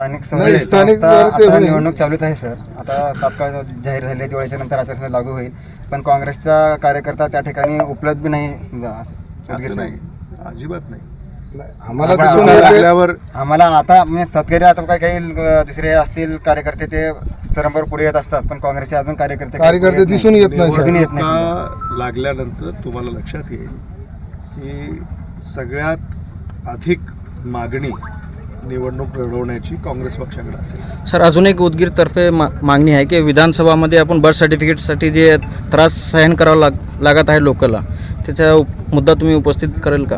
स्थानिक नाही, स्वराज्य स्थानिक संस्था वरती आता होईल. निवडणूक चालूच आहे सर. आता तात्काळ जाहीर झाली आहे, दिवाळीच्या नंतर आचारसंहिता लागू होईल. पण काँग्रेसचा कार्यकर्ता त्या ठिकाणी उपलब्ध नाही. समजा, उदगीर असं साहेब. नाही. अजिबात नाही. नाही, आम्हाला आपण दिसून येते. लागल्यावर आम्हाला आता म्हणजे सत्कारी आता काही अं, दुसरे असतील कार्यकर्ते ते सरंबर पुढे येत असतात. पण काँग्रेसचे अजून कार्यकर्ते काही कार्यकर्ते येत दिसून येत नाही येत नाही. लागल्यानंतर तुम्हाला लक्षात येईल की सगळ्यात अधिक मागणी निवडणूक लढवण्याची काँग्रेस पक्षाकडे असेल. सर अजून एक उदगीरतर्फे मा मागणी आहे की विधानसभामध्ये आपण बर्थ सर्टिफिकेटसाठी जे त्रास सहन करावा लाग लागत आहे लोकला त्याचा मुद्दा तुम्ही उपस्थित करेल का?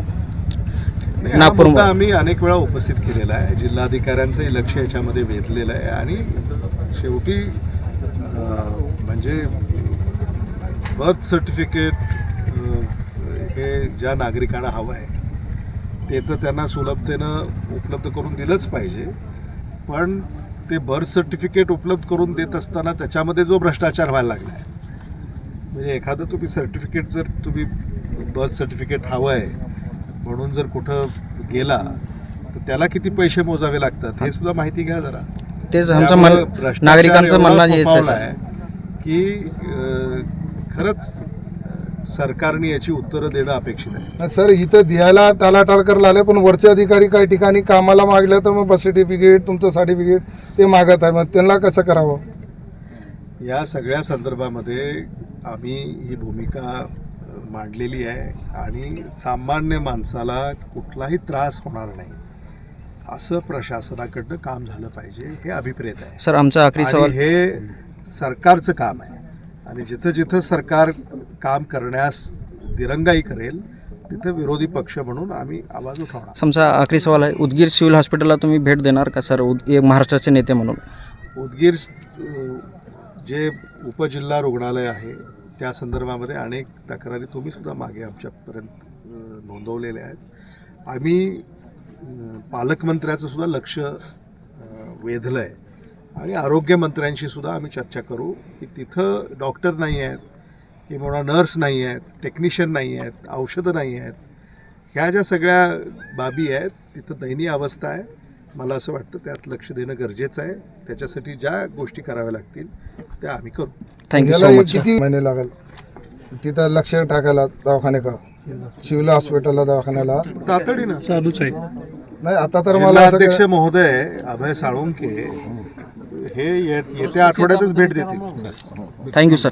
नागपूर- आम्ही अनेक वेळा उपस्थित केलेला आहे. जिल्हाधिकाऱ्यांचंही लक्ष याच्यामध्ये वेधलेलं आहे आणि शेवटी म्हणजे बर्थ सर्टिफिकेट हे ज्या नागरिकांना हवं आहे ते तर त्यांना सुलभतेनं उपलब्ध करून दिलंच पाहिजे. पण ते बर्थ सर्टिफिकेट उपलब्ध करून देत असताना त्याच्यामध्ये जो भ्रष्टाचार व्हायला लागला आहे म्हणजे एखादं तुम्ही सर्टिफिकेट जर तुम्ही बर्थ सर्टिफिकेट हवं आहे म्हणून जर कुठं गेला तर त्याला किती पैसे मोजावे लागतात हे सुद्धा माहिती घ्या जरा. तेच आमचं मन नागरिकांचं म्हणणं आहे की खरंच सरकारने याची उत्तरं देणं अपेक्षित आहे. सर इथं द्यायला टाळाटाळ करायला आले पण वरचे अधिकारी काही ठिकाणी कामाला मागलं तर मग बस सर्टिफिकेट तुमचं सर्टिफिकेट ते मागत आहे. मग त्यांना कसं करावं? या सगळ्या संदर्भामध्ये आम्ही ही भूमिका मांडलेली आहे आणि सामान्य माणसाला कुठलाही त्रास होणार नाही. असं प्रशासनाकडनं काम झालं पाहिजे हे अभिप्रेत आहे. सर आमचा आखरी सवाल हे सरकारचं काम आहे. आणि जिथं जिथं सरकार काम करण्यास दिरंगाई करेल तिथं विरोधी पक्ष म्हणून आम्ही आवाज उठवणार. आमचा आखरी सवाल आहे उदगीर सिव्हिल हॉस्पिटलला तुम्ही भेट देणार का सर? उद एक महाराष्ट्राचे नेते म्हणून. उदगीर जे उपजिल्हा रुग्णालय आहे त्या संदर्भामध्ये अनेक तक्रारी तुम्ही सुद्धा मागे आमच्यापर्यंत नोंदवलेल्या आहेत. आम्ही पालकमंत्र्याचं सुद्धा लक्ष वेधलं आहे आणि आरोग्यमंत्र्यांशी सुद्धा आम्ही चर्चा करू की तिथं डॉक्टर नाही आहेत किंवा नर्स नाही आहेत टेक्निशियन नाही आहेत औषधं नाही आहेत. ह्या ज्या सगळ्या बाबी आहेत तिथं दयनीय अवस्था आहे. मला असं वाटतं त्यात लक्ष देणं गरजेचं आहे. त्याच्यासाठी ज्या गोष्टी कराव्या लागतील त्या आम्ही करू. थँक्यू सो मच किती महिने लागेल? तिथं लक्ष टाकायला दवाखान्याकडं? सिव्हिल हॉस्पिटलला दवाखान्याला? तातडीनं. नाही आता तर मला काय- महोदय अभय साळुंके हे येत्या आठवड्यातच भेट देतील. Thank you sir